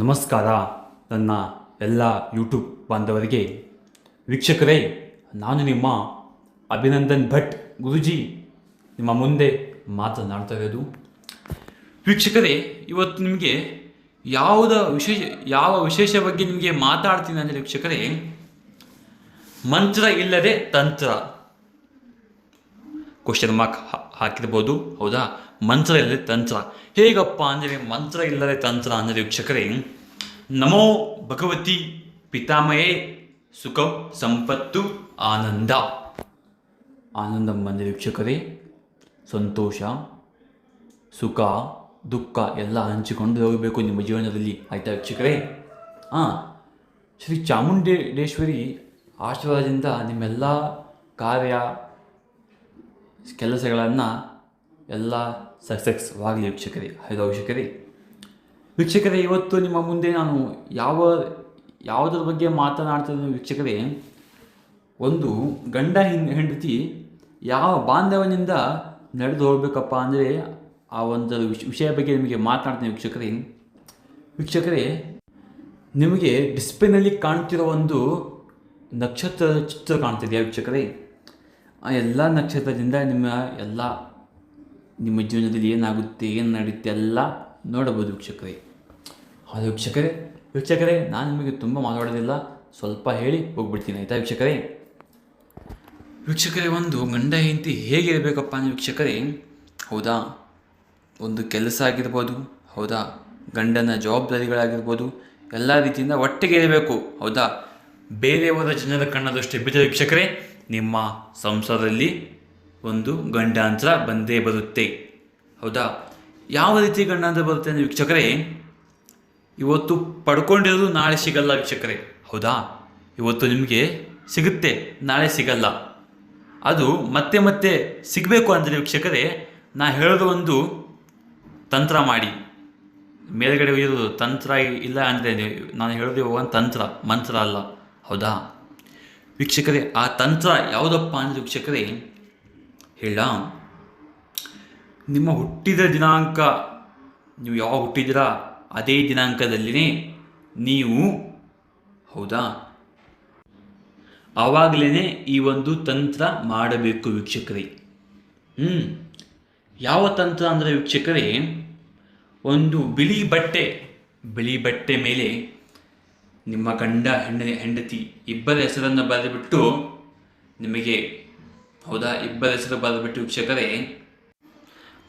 ನಮಸ್ಕಾರ ನನ್ನ ಎಲ್ಲ ಯೂಟ್ಯೂಬ್ ಬಾಂಧವರಿಗೆ. ವೀಕ್ಷಕರೇ, ನಾನು ನಿಮ್ಮ ಅಭಿನಂದನ್ ಭಟ್ ಗುರುಜಿ. ನಿಮ್ಮ ಮುಂದೆ ಮಾತನಾಡ್ತಾ ಇರೋದು. ವೀಕ್ಷಕರೇ, ಇವತ್ತು ನಿಮಗೆ ಯಾವುದ ವಿಶೇಷ, ಯಾವ ವಿಶೇಷ ಬಗ್ಗೆ ನಿಮಗೆ ಮಾತಾಡ್ತೀನಿ ಅಂದರೆ ವೀಕ್ಷಕರೇ, ಮಂತ್ರ ಇಲ್ಲದೆ ತಂತ್ರ. ಕ್ವಶನ್ ಮಾರ್ಕ್ ಹಾಕಿರ್ಬೋದು, ಹೌದಾ? ಮಂತ್ರ ಇಲ್ಲದೆ ತಂತ್ರ. ಹೇಗಪ್ಪ ಅಂದರೆ ಮಂತ್ರ ಇಲ್ಲದೆ ತಂತ್ರ ಅಂದರೆ ವೀಕ್ಷಕರೇ, ನಮೋ ಭಗವತಿ ಪಿತಾಮಯೇ ಸುಖ ಸಂಪತ್ತು ಆನಂದ. ಆನಂದ ಅಂದರೆ ವೀಕ್ಷಕರೇ, ಸಂತೋಷ, ಸುಖ, ದುಃಖ ಎಲ್ಲ ಹಂಚಿಕೊಂಡು ಹೋಗಬೇಕು ನಿಮ್ಮ ಜೀವನದಲ್ಲಿ. ಆಯಿತಾ ವೀಕ್ಷಕರೇ? ಹಾಂ ಶ್ರೀ ಚಾಮುಂಡೇಶ್ವರಿ ಆಶೀರ್ವಾದದಿಂದ ನಿಮ್ಮೆಲ್ಲ ಕಾರ್ಯ, ಕೆಲಸಗಳನ್ನು ಎಲ್ಲ ಸಕ್ಸಸ್ವಾಗಲಿ ವೀಕ್ಷಕರೇ ಹೈದೋ ವೀಕ್ಷಕರೇ. ವೀಕ್ಷಕರೇ, ಇವತ್ತು ನಿಮ್ಮ ಮುಂದೆ ನಾನು ಯಾವ, ಯಾವುದರ ಬಗ್ಗೆ ಮಾತನಾಡ್ತಿದ್ದೀನಿ ವೀಕ್ಷಕರೇ, ಒಂದು ಗಂಡ ಹೆಂಡತಿ ಯಾವ ಬಾಂಧವನಿಂದ ನಡೆದು ಹೋಗ್ಬೇಕಪ್ಪ ಅಂದರೆ ಆ ಒಂದು ವಿಷ, ವಿಷಯ ಬಗ್ಗೆ ನಿಮಗೆ ಮಾತನಾಡ್ತೀನಿ ವೀಕ್ಷಕರೇ. ವೀಕ್ಷಕರೇ, ನಿಮಗೆ ಡಿಸ್ಪ್ಲೇನಲ್ಲಿ ಕಾಣ್ತಿರೋ ಒಂದು ನಕ್ಷತ್ರ ಚಿತ್ರ ಕಾಣ್ತಿದೆಯಾ ವೀಕ್ಷಕರೇ? ಆ ಎಲ್ಲ ನಕ್ಷತ್ರದಿಂದ ನಿಮ್ಮ ಎಲ್ಲ ನಿಮ್ಮ ಜೀವನದಲ್ಲಿ ಏನಾಗುತ್ತೆ, ಏನು ನಡೆಯುತ್ತೆ ಎಲ್ಲ ನೋಡಬಹುದು ವೀಕ್ಷಕರೇ. ಹೌದು ವೀಕ್ಷಕರೇ ವೀಕ್ಷಕರೇ, ನಾನು ನಿಮಗೆ ತುಂಬ ಮಾತಾಡೋದಿಲ್ಲ, ಸ್ವಲ್ಪ ಹೇಳಿ ಹೋಗ್ಬಿಡ್ತೀನಿ, ಆಯಿತಾ ವೀಕ್ಷಕರೇ? ವೀಕ್ಷಕರೇ, ಒಂದು ಗಂಡ ಹೆಂಡತಿ ಹೇಗಿರಬೇಕಪ್ಪ ಅಂದರೆ ವೀಕ್ಷಕರೇ, ಹೌದಾ? ಒಂದು ಕೆಲಸ ಆಗಿರ್ಬೋದು, ಹೌದಾ? ಗಂಡನ ಜವಾಬ್ದಾರಿಗಳಾಗಿರ್ಬೋದು, ಎಲ್ಲ ರೀತಿಯಿಂದ ಒಟ್ಟಿಗೆ ಇರಬೇಕು, ಹೌದಾ? ಬೇರೆಯವರ ಜನರ ಕಣ್ಣದಷ್ಟೇ ಬಿದ್ದ ವೀಕ್ಷಕರೇ, ನಿಮ್ಮ ಸಂಸಾರದಲ್ಲಿ ಒಂದು ಗಂಡಾಂತರ ಬಂದೇ ಬರುತ್ತೆ. ಹೌದಾ? ಯಾವ ರೀತಿ ಗಂಡಾಂತರ ಬರುತ್ತೆ ಅಂದರೆ ವೀಕ್ಷಕರೇ, ಇವತ್ತು ಪಡ್ಕೊಂಡಿರೋದು ನಾಳೆ ಸಿಗಲ್ಲ ವೀಕ್ಷಕರೇ. ಹೌದಾ? ಇವತ್ತು ನಿಮಗೆ ಸಿಗುತ್ತೆ, ನಾಳೆ ಸಿಗಲ್ಲ. ಅದು ಮತ್ತೆ ಮತ್ತೆ ಸಿಗಬೇಕು ಅಂದರೆ ವೀಕ್ಷಕರೇ, ನಾ ಹೇಳೋದು ಒಂದು ತಂತ್ರ ಮಾಡಿ. ಮೇಲ್ಗಡೆ ಇರೋದು ತಂತ್ರ ಇಲ್ಲ ಅಂದರೆ ನಾನು ಹೇಳೋದು ಒಂದು ತಂತ್ರ, ಮಂತ್ರ ಅಲ್ಲ. ಹೌದಾ? ವೀಕ್ಷಕರೇ, ಆ ತಂತ್ರ ಯಾವುದಪ್ಪ ಅಂದರೆ ವೀಕ್ಷಕರೇ ಹೇಳ ನಿಮ್ಮ ಹುಟ್ಟಿದ ದಿನಾಂಕ, ನೀವು ಯಾವಾಗ ಹುಟ್ಟಿದ್ದೀರಾ? ಅದೇ ದಿನಾಂಕದಲ್ಲಿನೇ ನೀವು ಹೌದಾ? ಆವಾಗಲೇ ಈ ಒಂದು ತಂತ್ರ ಮಾಡಬೇಕು ವೀಕ್ಷಕರೇ. ಹ್ಞೂ ಯಾವ ತಂತ್ರ ಅಂದರೆ ವೀಕ್ಷಕರೇ, ಒಂದು ಬಿಳಿ ಬಟ್ಟೆ ಬಿಳಿ ಬಟ್ಟೆ ಮೇಲೆ ನಿಮ್ಮ ಗಂಡ ಹೆಂಡ ಹೆಂಡತಿ ಇಬ್ಬರ ಹೆಸರನ್ನು ಬರೆದುಬಿಟ್ಟು ನಿಮಗೆ ಹೌದಾ? ಇಬ್ಬರ ಹೆಸರು ಬರೆದುಬಿಟ್ಟು ವೀಕ್ಷಕರೇ.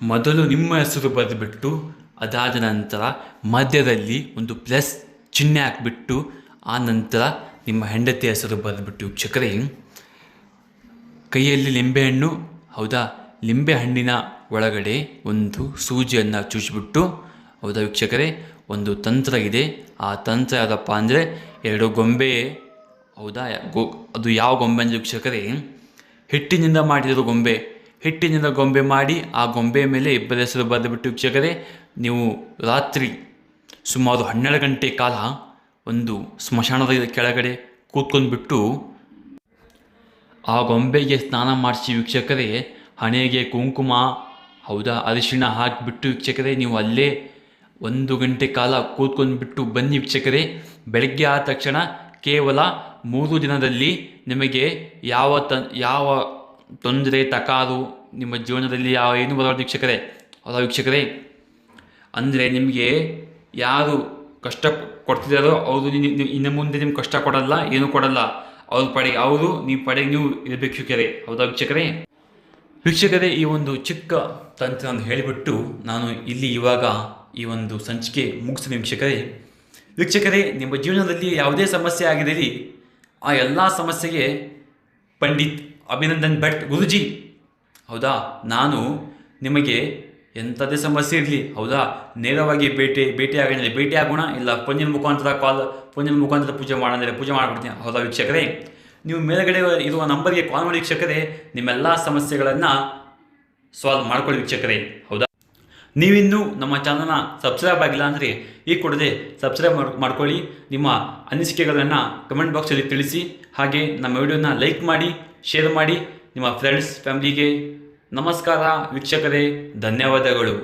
ಮೊದಲು ನಿಮ್ಮ ಹೆಸರು ಬರೆದುಬಿಟ್ಟು, ಅದಾದ ನಂತರ ಮಧ್ಯದಲ್ಲಿ ಒಂದು ಪ್ಲಸ್ ಚಿಹ್ನೆ ಹಾಕಿಬಿಟ್ಟು, ಆ ನಂತರ ನಿಮ್ಮ ಹೆಂಡತಿ ಹೆಸರು ಬರೆದುಬಿಟ್ಟು ವೀಕ್ಷಕರೇ. ಕೈಯಲ್ಲಿ ಲಿಂಬೆಹಣ್ಣು ಹೌದಾ? ಲಿಂಬೆ ಹಣ್ಣಿನ ಒಳಗಡೆ ಒಂದು ಸೂಜಿಯನ್ನು ಚುಚ್ಚಿಬಿಟ್ಟು ಹೌದಾ ವೀಕ್ಷಕರೇ? ಒಂದು ತಂತ್ರ ಇದೆ. ಆ ತಂತ್ರ ಯಾವುದಪ್ಪ ಅಂದರೆ, ಎರಡು ಗೊಂಬೆ, ಹೌದಾ? ಗೊ ಅದು ಯಾವ ಗೊಂಬೆ ಅಂದರೆ ವೀಕ್ಷಕರೇ? ಹಿಟ್ಟಿನಿಂದ ಮಾಡಿರೋ ಗೊಂಬೆ. ಹಿಟ್ಟಿನಿಂದ ಗೊಂಬೆ ಮಾಡಿ ಆ ಗೊಂಬೆ ಮೇಲೆ ಇಬ್ಬರ ಹೆಸರು ಬರೆದುಬಿಟ್ಟು ವೀಕ್ಷಕರೇ, ನೀವು ರಾತ್ರಿ ಸುಮಾರು ಹನ್ನೆರಡು ಗಂಟೆ ಕಾಲ ಒಂದು ಸ್ಮಶಾನದ ಕೆಳಗಡೆ ಕೂತ್ಕೊಂಡ್ಬಿಟ್ಟು ಆ ಗೊಂಬೆಗೆ ಸ್ನಾನ ಮಾಡಿಸಿ ವೀಕ್ಷಕರೇ, ಹಣೆಗೆ ಕುಂಕುಮ, ಹೌದಾ, ಅರಿಶಿಣ ಹಾಕಿಬಿಟ್ಟು ವೀಕ್ಷಕರೇ, ನೀವು ಅಲ್ಲೇ ಒಂದು ಗಂಟೆ ಕಾಲ ಕೂತ್ಕೊಂಡ್ಬಿಟ್ಟು ಬನ್ನಿ ವೀಕ್ಷಕರೇ. ಬೆಳಗ್ಗೆ ಆದ ತಕ್ಷಣ ಕೇವಲ ಮೂರು ದಿನದಲ್ಲಿ ನಿಮಗೆ ಯಾವ ತ, ಯಾವ ತೊಂದರೆ, ತಕಾರು ನಿಮ್ಮ ಜೀವನದಲ್ಲಿ ಯಾವ ಏನು ಬರೋದು ವೀಕ್ಷಕರೇ ಅವರ ವೀಕ್ಷಕರೇ, ಅಂದರೆ ನಿಮಗೆ ಯಾರು ಕಷ್ಟ ಕೊಡ್ತಿದ್ದಾರೋ ಅವರು ಇನ್ನು ಮುಂದೆ ನಿಮ್ಗೆ ಕಷ್ಟ ಕೊಡಲ್ಲ, ಏನೂ ಕೊಡಲ್ಲ. ಅವ್ರ ಪಡೆಗೆ ಅವರು ನೀವು ಪಡೆಗೆ ನೀವು ಇರಬೇಕು ವೀಕ್ಷಕರೇ. ಹೌದಾ ವೀಕ್ಷಕರೇ? ವೀಕ್ಷಕರೇ, ಈ ಒಂದು ಚಿಕ್ಕ ತಂತ್ರ ಹೇಳಿಬಿಟ್ಟು ನಾನು ಇಲ್ಲಿ ಇವಾಗ ಈ ಒಂದು ಸಂಚಿಕೆ ಮುಗಿಸ್ತೀನಿ ವೀಕ್ಷಕರೇ. ವೀಕ್ಷಕರೇ, ನಿಮ್ಮ ಜೀವನದಲ್ಲಿ ಯಾವುದೇ ಸಮಸ್ಯೆ ಆಗಿರಲಿ ಆ ಎಲ್ಲ ಸಮಸ್ಯೆಗೆ ಪಂಡಿತ್ ಅಭಿನಂದನ್ ಭಟ್ ಗುರುಜಿ. ಹೌದಾ? ನಾನು ನಿಮಗೆ ಎಂಥದೇ ಸಮಸ್ಯೆ ಇರಲಿ, ಹೌದಾ? ನೇರವಾಗಿ ಭೇಟಿ ಭೇಟಿ ಆಗೋಣ ಭೇಟಿ ಆಗೋಣ, ಇಲ್ಲ ಪುಣ್ಯನ ಮುಖಾಂತರ ಕಾಲ್, ಪುಣ್ಯನ ಮುಖಾಂತರ ಪೂಜೆ ಮಾಡೋಣ ಪೂಜೆ ಮಾಡಿಬಿಡ್ತೀನಿ. ಹೌದಾ ವೀಕ್ಷಕರೇ? ನೀವು ಮೇಲುಗಡೆ ಇರುವ ನಂಬರ್ಗೆ ಕಾಲ್ ಮಾಡಿ ವೀಕ್ಷಕರೇ, ನಿಮ್ಮೆಲ್ಲ ಸಮಸ್ಯೆಗಳನ್ನು ಸಾಲ್ವ್ ಮಾಡ್ಕೊಳ್ಳಿ ವೀಕ್ಷಕರೇ. ಹೌದಾ? ನೀವಿನ್ನೂ ನಮ್ಮ ಚಾನಲ್ನ ಸಬ್ಸ್ಕ್ರೈಬ್ ಆಗಿಲ್ಲ ಅಂದರೆ ಈ ಕೂಡಲೇ ಸಬ್ಸ್ಕ್ರೈಬ್ ಮಾಡ್ಕೊಳ್ಳಿ. ನಿಮ್ಮ ಅನಿಸಿಕೆಗಳನ್ನು ಕಮೆಂಟ್ ಬಾಕ್ಸಲ್ಲಿ ತಿಳಿಸಿ. ಹಾಗೆ ನಮ್ಮ ವಿಡಿಯೋನ ಲೈಕ್ ಮಾಡಿ ಶೇರ್ ಮಾಡಿ. ನಿಮ್ಮ ಫ್ರೆಂಡ್ಸ್ ಫ್ಯಾಮ್ಲಿಗೆ ನಮಸ್ಕಾರ, ವೀಕ್ಷಕರೇ, ಧನ್ಯವಾದಗಳು.